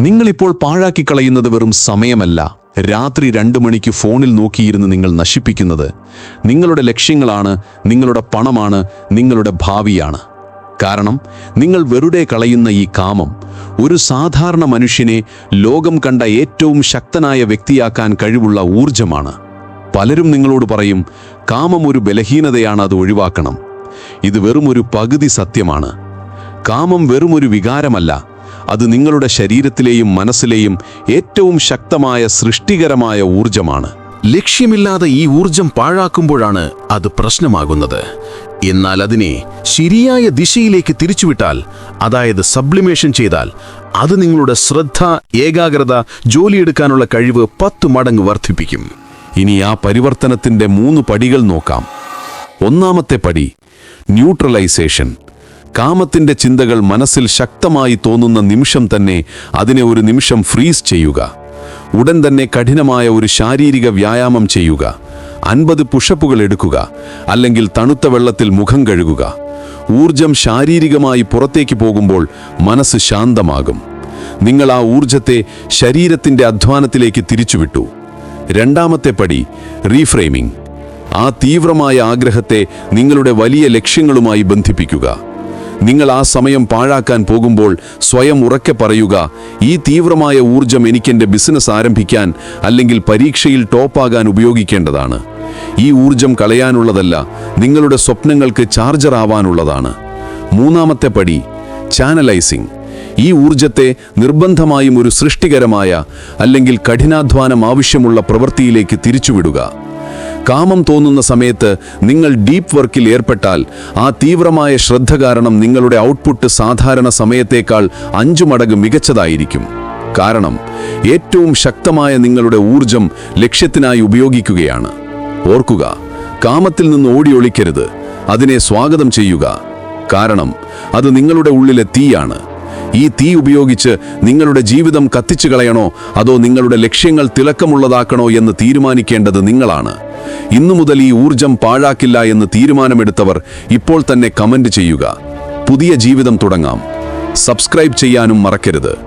നിങ്ങളിപ്പോൾ പാഴാക്കിക്കളയുന്നത് വെറും സമയമല്ല. രാത്രി രണ്ടു മണിക്ക് ഫോണിൽ നോക്കിയിരുന്ന് നിങ്ങൾ നശിപ്പിക്കുന്നത്. നിങ്ങളുടെ ലക്ഷ്യങ്ങളാണ് നിങ്ങളുടെ പണമാണ് നിങ്ങളുടെ ഭാവിയാണ്. കാരണം നിങ്ങൾ വെറുതെ കളയുന്ന ഈ കാമം ഒരു സാധാരണ മനുഷ്യനെ ലോകം കണ്ട ഏറ്റവും ശക്തനായ വ്യക്തിയാക്കാൻ കഴിവുള്ള ഊർജമാണ് പലരും നിങ്ങളോട് പറയും കാമം ഒരു ബലഹീനതയാണ് അത് ഒഴിവാക്കണം. ഇത് വെറുമൊരു പകുതി സത്യമാണ്. കാമം വെറുമൊരു വികാരമല്ല അത് നിങ്ങളുടെ ശരീരത്തിലെയും മനസ്സിലെയും ഏറ്റവും ശക്തമായ സൃഷ്ടികരമായ ഊർജമാണ് ലക്ഷ്യമില്ലാതെ ഈ ഊർജം പാഴാക്കുമ്പോഴാണ് അത് പ്രശ്നമാകുന്നത്. എന്നാൽ അതിനെ ശരിയായ ദിശയിലേക്ക് തിരിച്ചുവിട്ടാൽ അതായത് സബ്ലിമേഷൻ ചെയ്താൽ അത് നിങ്ങളുടെ ശ്രദ്ധ ഏകാഗ്രത ജോലിയെടുക്കാനുള്ള കഴിവ് പത്ത് മടങ്ങ് വർദ്ധിപ്പിക്കും. ഇനി ആ പരിവർത്തനത്തിന്റെ മൂന്ന് പടികൾ നോക്കാം. ഒന്നാമത്തെ പടി ന്യൂട്രലൈസേഷൻ. കാമത്തിന്റെ ചിന്തകൾ മനസ്സിൽ ശക്തമായി തോന്നുന്ന നിമിഷം തന്നെ അതിനെ ഒരു നിമിഷം ഫ്രീസ് ചെയ്യുക. ഉടൻ തന്നെ കഠിനമായ ഒരു ശാരീരിക വ്യായാമം ചെയ്യുക. അൻപത് പുഷപ്പുകൾ എടുക്കുക. അല്ലെങ്കിൽ തണുത്ത വെള്ളത്തിൽ മുഖം കഴുകുക. ഊർജം ശാരീരികമായി പുറത്തേക്ക് പോകുമ്പോൾ മനസ്സ് ശാന്തമാകും. നിങ്ങൾ ആ ഊർജത്തെ ശരീരത്തിന്റെ അധ്വാനത്തിലേക്ക് തിരിച്ചുവിട്ടു. രണ്ടാമത്തെ പടി റീഫ്രെയിമിംഗ്. ആ തീവ്രമായ ആഗ്രഹത്തെ നിങ്ങളുടെ വലിയ ലക്ഷ്യങ്ങളുമായി ബന്ധിപ്പിക്കുക. നിങ്ങൾ ആ സമയം പാഴാക്കാൻ പോകുമ്പോൾ സ്വയം ഉറക്കെ പറയുക ഈ തീവ്രമായ ഊർജം എനിക്കെന്റെ ബിസിനസ് ആരംഭിക്കാൻ അല്ലെങ്കിൽ പരീക്ഷയിൽ ടോപ്പാകാൻ ഉപയോഗിക്കേണ്ടതാണ്. ഈ ഊർജം കളയാനുള്ളതല്ല നിങ്ങളുടെ സ്വപ്നങ്ങൾക്ക് ചാർജർ ആവാനുള്ളതാണ്. മൂന്നാമത്തെ പടി ചാനലൈസിംഗ് ഈ ഊർജത്തെ നിർബന്ധമായും ഒരു സൃഷ്ടികരമായ അല്ലെങ്കിൽ കഠിനാധ്വാനം ആവശ്യമുള്ള പ്രവൃത്തിയിലേക്ക് തിരിച്ചുവിടുക. കാമം തോന്നുന്ന സമയത്ത് നിങ്ങൾ ഡീപ്പ് വർക്കിൽ ഏർപ്പെട്ടാൽ ആ തീവ്രമായ ശ്രദ്ധ കാരണം നിങ്ങളുടെ ഔട്ട്പുട്ട് സാധാരണ സമയത്തേക്കാൾ അഞ്ചു മടങ്ങ് മികച്ചതായിരിക്കും. കാരണം ഏറ്റവും ശക്തമായ നിങ്ങളുടെ ഊർജം ലക്ഷ്യത്തിനായി ഉപയോഗിക്കുകയാണ്. ഓർക്കുക കാമത്തിൽ നിന്ന് ഓടിയൊളിക്കരുത് അതിനെ സ്വാഗതം ചെയ്യുക. കാരണം അത് നിങ്ങളുടെ ഉള്ളിലെ തീയാണ്. ഈ തീ ഉപയോഗിച്ച് നിങ്ങളുടെ ജീവിതം കത്തിച്ചു കളയണോ? അതോ നിങ്ങളുടെ ലക്ഷ്യങ്ങൾ തിളക്കമുള്ളതാക്കണോ എന്ന് തീരുമാനിക്കേണ്ടത് നിങ്ങളാണ്. ഇന്നു മുതൽ ഈ ഊർജം പാഴാക്കില്ല എന്ന് തീരുമാനമെടുത്തവർ ഇപ്പോൾ തന്നെ കമന്റ് ചെയ്യുക. പുതിയ ജീവിതം തുടങ്ങാം. സബ്സ്ക്രൈബ് ചെയ്യാനും മറക്കരുത്.